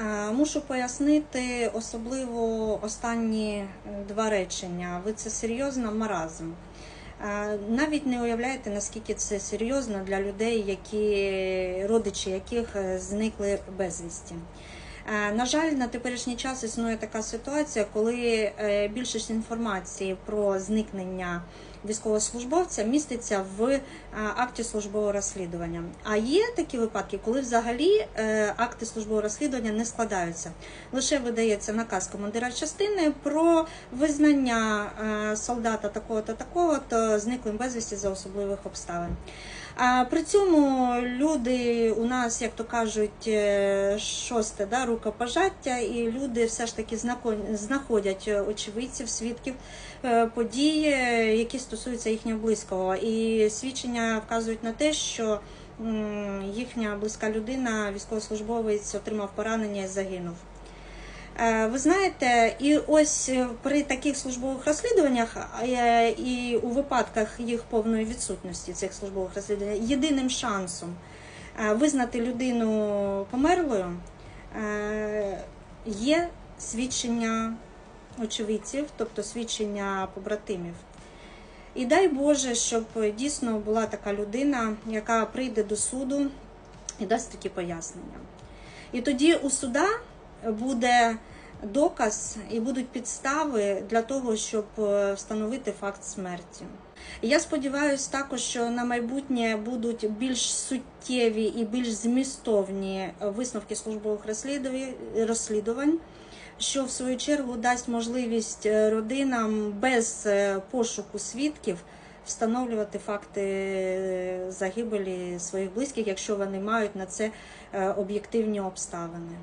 Е, Мушу пояснити особливо останні е, два речення. Ви це серйозно маразм. Е, Навіть не уявляєте, наскільки це серйозно для людей, які родичі яких зникли безвісті. На жаль, на теперішній час існує така ситуація, коли більшість інформації про зникнення військовослужбовця міститься в е, акті службового розслідування. А є такі випадки, коли взагалі е, акти службового розслідування не складаються. Лише видається наказ командира частини про визнання е, солдата такого-то такого-то зниклим безвісті за особливих обставин. А при цьому люди у нас, як то кажуть, шосте да, рукопожаття, і люди все ж таки знаходять очевидців, свідків подій, е, які їхнього близького. І свідчення вказують на те, що їхня близька людина, військовослужбовець, отримав поранення і загинув. Е, Ви знаєте, і ось при таких службових розслідуваннях е, і у випадках їх повної відсутності цих службових розслідувань єдиним шансом е, визнати людину померлою є свідчення очевидців, тобто свідчення побратимів. І дай Боже, щоб дійсно була така людина, яка прийде до суду і дасть такі пояснення. І тоді у суда буде доказ і будуть підстави для того, щоб е, встановити факт смерті. Я сподіваюся також, що на майбутнє будуть більш суттєві і більш змістовні висновки службових розслідувань, що в свою чергу дасть можливість е, родинам без е, пошуку свідків встановлювати факти е, загибелі своїх близьких, якщо вони мають на це об'єктивні обставини.